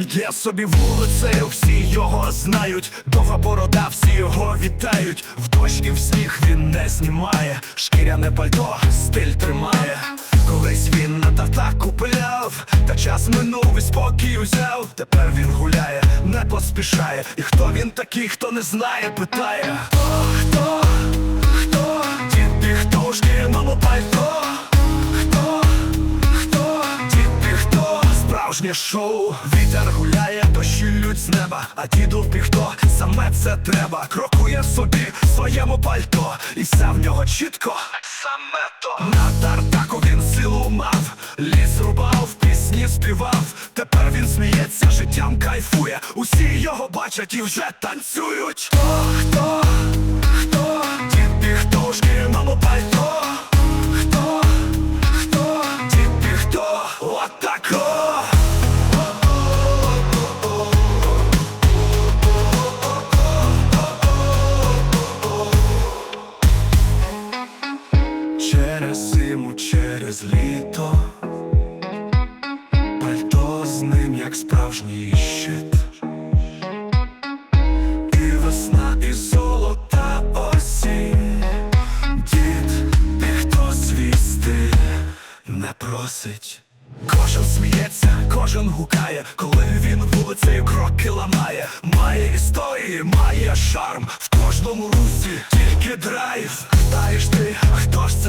Йде собі вулицею, всі його знають, довга борода, всі його вітають. В дощ і в сніг він не знімає, шкіряне пальто, стиль тримає. Колись він на тарта купляв, та час минув і спокій узяв. Тепер він гуляє, не поспішає. І хто він такий, хто не знає, питає. Хто, хто, хто, Справжнє шоу, вітер гуляє, дощі лють з неба, а діду піхто саме це треба. Крокує собі в своєму пальто, і все в нього чітко, саме то на тартаку він силу мав, ліс рубав, пісні співав. Тепер він сміється, життям кайфує. Усі його бачать і вже танцюють. Хто, хто, як справжній щит І весна, і золота осінь Дід, ніхто свій стиль не просить Кожен сміється, кожен гукає, коли він вулицею кроки ламає. Має історії, має шарм в кожному русі, тільки драйв. Знаєш ти, хто ж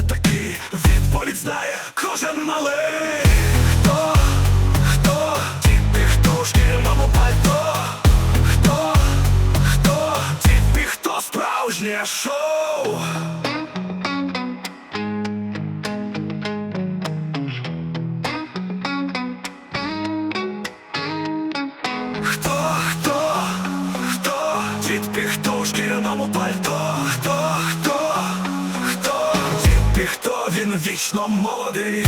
справжнє шоу? Хто, хто, хто, дід хто шкіряному пальто? Хто, хто, хто, дід хто, він вічно молодий.